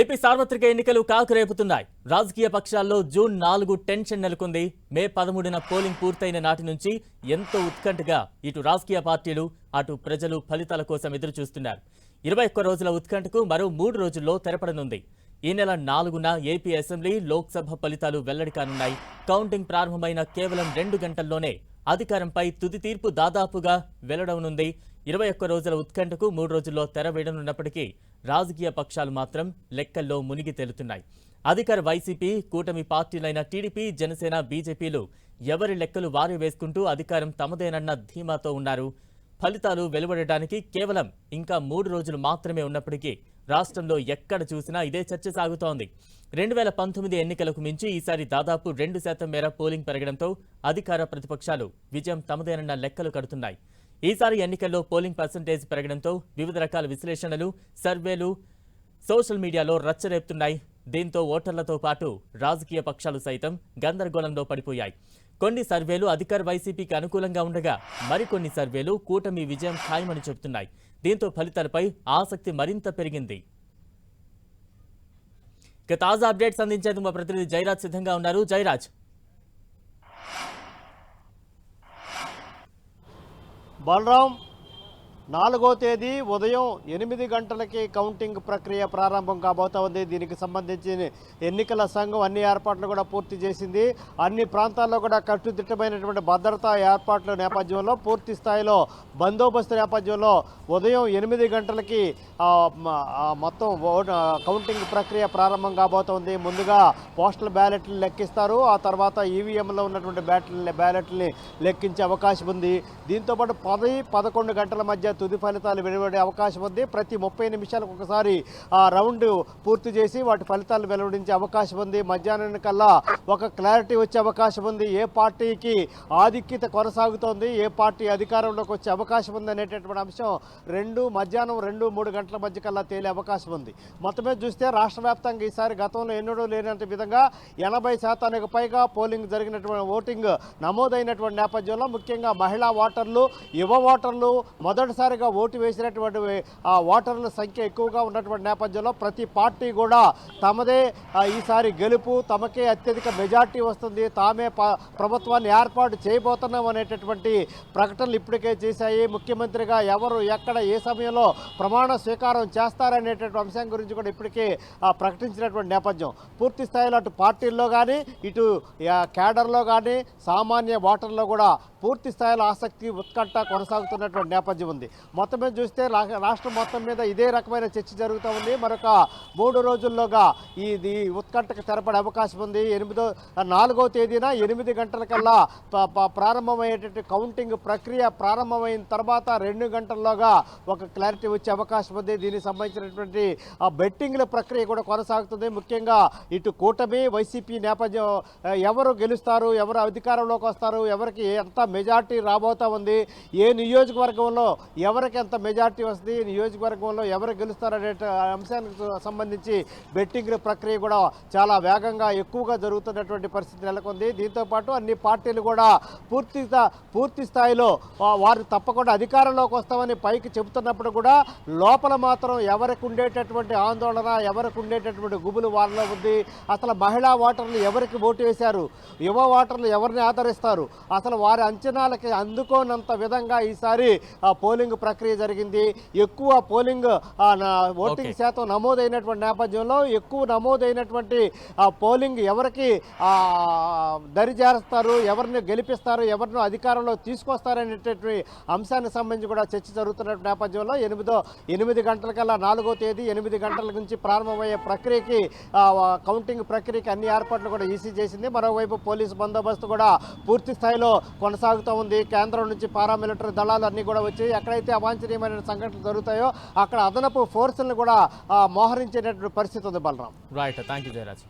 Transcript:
AP సార్వత్రిక ఎన్నికలు కాకురేపుతున్నాయి. రాజకీయ పక్షాల్లో జూన్ నాలుగు టెన్షన్ నెలకొంది. మే పదమూడున పోలింగ్ పూర్తయిన నాటి నుంచి ఎంతో ఉత్కంఠగా ఇటు రాజకీయ పార్టీలు అటు ప్రజలు ఫలితాల కోసం ఎదురు చూస్తున్నారు ఇరవై ఒక్క రోజుల ఉత్కంఠకు మరో మూడు రోజుల్లో తెరపడనుంది. ఈ నెల నాలుగున ఏపీ అసెంబ్లీ లోక్సభ ఫలితాలు వెల్లడి కానున్నాయి. కౌంటింగ్ ప్రారంభమైన కేవలం రెండు గంటల్లోనే అధికారంపై తుది తీర్పు దాదాపుగా వెల్లడవనుంది. ఇరవై ఒక్క రోజుల ఉత్కంఠకు మూడు రోజుల్లో తెర వేయనున్నప్పటికీ రాజకీయ పక్షాలు మాత్రం లెక్కల్లో మునిగి తేలుతున్నాయి. అధికార వైసీపీ కూటమి పార్టీలైన టీడీపీ జనసేన బీజేపీలు ఎవరి లెక్కలు వారే వేసుకుంటూ అధికారం తమదేనన్న ధీమాతో ఉన్నారు. ఫలితాలు వెలువడటానికి కేవలం ఇంకా మూడు రోజులు మాత్రమే ఉన్నప్పటికీ రాష్ట్రంలో ఎక్కడ చూసినా ఇదే చర్చ సాగుతోంది. రెండు వేల పంతొమ్మిది ఎన్నికలకు మించి ఈసారి దాదాపు రెండు శాతం మేర పోలింగ్ పెరగడంతో అధికార ప్రతిపక్షాలు విజయం తమదేనన్న లెక్కలు కడుతున్నాయి. ఈసారి ఎన్నికల్లో పోలింగ్ పర్సంటేజ్ పెరగడంతో వివిధ రకాల విశ్లేషణలు సర్వేలు సోషల్ మీడియాలో రచ్చరేపుతున్నాయి. దీంతో ఓటర్లతో పాటు రాజకీయ పక్షాలు సైతం గందరగోళంలో పడిపోయాయి. కొన్ని సర్వేలు అధికార వైసీపీకి అనుకూలంగా ఉండగా మరికొన్ని సర్వేలు కూటమి విజయం ఖాయమని చెబుతున్నాయి. దీంతో ఫలితాలపై ఆసక్తి మరింత పెరిగింది. ఇక తాజా అప్డేట్స్ అందించేందుకు మా ప్రతినిధి జైరాజ్ సిద్ధంగా ఉన్నారు. జైరాజ్. బలరాం నాలుగో తేదీ ఉదయం ఎనిమిది గంటలకి కౌంటింగ్ ప్రక్రియ ప్రారంభం కాబోతా ఉంది. దీనికి సంబంధించి ఎన్నికల సంఘం అన్ని ఏర్పాట్లు కూడా పూర్తి చేసింది. అన్ని ప్రాంతాల్లో కూడా కట్టుదిట్టమైనటువంటి భద్రతా ఏర్పాట్ల నేపథ్యంలో పూర్తి స్థాయిలో బందోబస్తు నేపథ్యంలో ఉదయం ఎనిమిది గంటలకి మొత్తం కౌంటింగ్ ప్రక్రియ ప్రారంభం కాబోతోంది ముందుగా పోస్టల్ బ్యాలెట్లు లెక్కిస్తారు. ఆ తర్వాత ఈవీఎంలో ఉన్నటువంటి బ్యాలెట్లని బ్యాలెట్లని లెక్కించే అవకాశం ఉంది. దీంతోపాటు పది పదకొండు గంటల మధ్య తుది ఫలితాలు వెలువడే అవకాశం ఉంది. ప్రతి ముప్పై నిమిషాలకు ఒకసారి ఆ రౌండ్ పూర్తి చేసి వాటి ఫలితాలు వెలువడించే అవకాశం ఉంది. మధ్యాహ్నం కల్లా ఒక క్లారిటీ వచ్చే అవకాశం ఉంది. ఏ పార్టీకి ఆధిక్యత కొనసాగుతోంది? ఏ పార్టీ అధికారంలోకి వచ్చే అవకాశం ఉంది అనేటటువంటి అంశం రెండు మధ్యాహ్నం రెండు మూడు గంటల మధ్య కల్లా తేలే అవకాశం ఉంది. మొత్తమే చూస్తే రాష్ట్ర వ్యాప్తంగా ఈసారి గతంలో ఎన్నడూ లేనంత విధంగా ఎనభై శాతానికి పైగా పోలింగ్ జరిగినటువంటి ఓటింగ్ నమోదైనటువంటి నేపథ్యంలో ముఖ్యంగా మహిళా ఓటర్లు యువ ఓటర్లు ఒక్కసారిగా ఓటు వేసినటువంటి ఆ ఓటర్ల సంఖ్య ఎక్కువగా ఉన్నటువంటి నేపథ్యంలో ప్రతి పార్టీ కూడా తమదే ఈసారి గెలుపు తమకే అత్యధిక మెజార్టీ వస్తుంది తామే ప్రభుత్వాన్ని ఏర్పాటు చేయబోతున్నాం అనేటటువంటి ప్రకటనలు ఇప్పటికే చేశాయి. ముఖ్యమంత్రిగా ఎవరు ఎక్కడ ఏ సమయంలో ప్రమాణ స్వీకారం చేస్తారనేటటువంటి అంశం గురించి కూడా ఇప్పటికే ఆ, ప్రకటించినటువంటి నేపథ్యం. పూర్తి స్థాయిలో అటు పార్టీల్లో కానీ ఇటు క్యాడర్లో కానీ సామాన్య ఓటర్లో కూడా పూర్తి స్థాయిలో ఆసక్తి ఉత్కంఠ కొనసాగుతున్నటువంటి నేపథ్యం ఉంది. మొత్తం మీద చూస్తే రాష్ట్రం మొత్తం మీద ఇదే రకమైన చర్చ జరుగుతూ ఉంది. మరొక మూడు రోజుల్లోగా ఇది ఉత్కంఠకు తెరపడే అవకాశం ఉంది. ఎనిమిదో నాలుగో తేదీన ఎనిమిది గంటలకల్లా ప- ప్రారంభమయ్యేటటువంటి కౌంటింగ్ ప్రక్రియ ప్రారంభమైన తర్వాత రెండు గంటల్లోగా ఒక క్లారిటీ వచ్చే అవకాశం ఉంది. దీనికి సంబంధించినటువంటి ఆ బెట్టింగ్ల ప్రక్రియ కూడా కొనసాగుతుంది. ముఖ్యంగా ఇటు కూటమి వైసీపీ నేపథ్యం ఎవరు గెలుస్తారు ఎవరు అధికారంలోకి వస్తారు ఎవరికి ఎంత మెజార్టీ రాబోతా ఉంది ఏ నియోజకవర్గంలో ఎవరికి ఎంత మెజార్టీ వస్తుంది నియోజకవర్గంలో ఎవరు గెలుస్తారనే అంశానికి సంబంధించి బెట్టింగ్ ప్రక్రియ కూడా చాలా వేగంగా ఎక్కువగా జరుగుతున్నటువంటి పరిస్థితి నెలకొంది. దీంతో పాటు అన్ని పార్టీలు కూడా పూర్తి పూర్తి స్థాయిలో వారు తప్పకుండా అధికారంలోకి వస్తామని పైకి చెబుతున్నప్పుడు కూడా లోపల మాత్రం ఎవరికి ఉండేటటువంటి ఆందోళన ఎవరికి ఉండేటటువంటి గుబులు వాళ్ళలో ఉంది. అసలు మహిళా ఓటర్లు ఎవరికి ఓటు వేశారు? యువ ఓటర్లు ఎవరిని ఆదరిస్తారు? అసలు వారి అంచనాలకి అందుకోనంత విధంగా ఈసారి పోలింగ్ పోలింగ్ ప్రక్రియ జరిగింది. ఎక్కువ పోలింగ్ ఓటింగ్. శాతం నమోదైనటువంటి నేపథ్యంలో ఎక్కువ నమోదైనటువంటి పోలింగ్ ఎవరికి ఆ, దరిజేస్తారు ఎవరిని గెలిపిస్తారు ఎవరిని అధికారంలో తీసుకొస్తారనేటటువంటి అంశానికి సంబంధించి కూడా చర్చ జరుగుతున్న నేపథ్యంలో ఎనిమిదో ఎనిమిది గంటలకల్లా నాలుగో తేదీ ఎనిమిది గంటల నుంచి ప్రారంభమయ్యే ప్రక్రియకి కౌంటింగ్ ప్రక్రియకి అన్ని ఏర్పాట్లు కూడా ఈసీ చేసింది. మరోవైపు పోలీసు బందోబస్తు కూడా పూర్తి స్థాయిలో కొనసాగుతూ ఉంది. కేంద్రం నుంచి పారామిలిటరీ దళాలు అన్నీ కూడా వచ్చి ఎక్కడైతే అవాంఛనీయమైన సంఘటనలు జరుగుతాయో అక్కడ అదనపు ఫోర్సులను కూడా మోహరించేటటువంటి పరిస్థితి ఉంది Balaram. Right thank you Jayaraj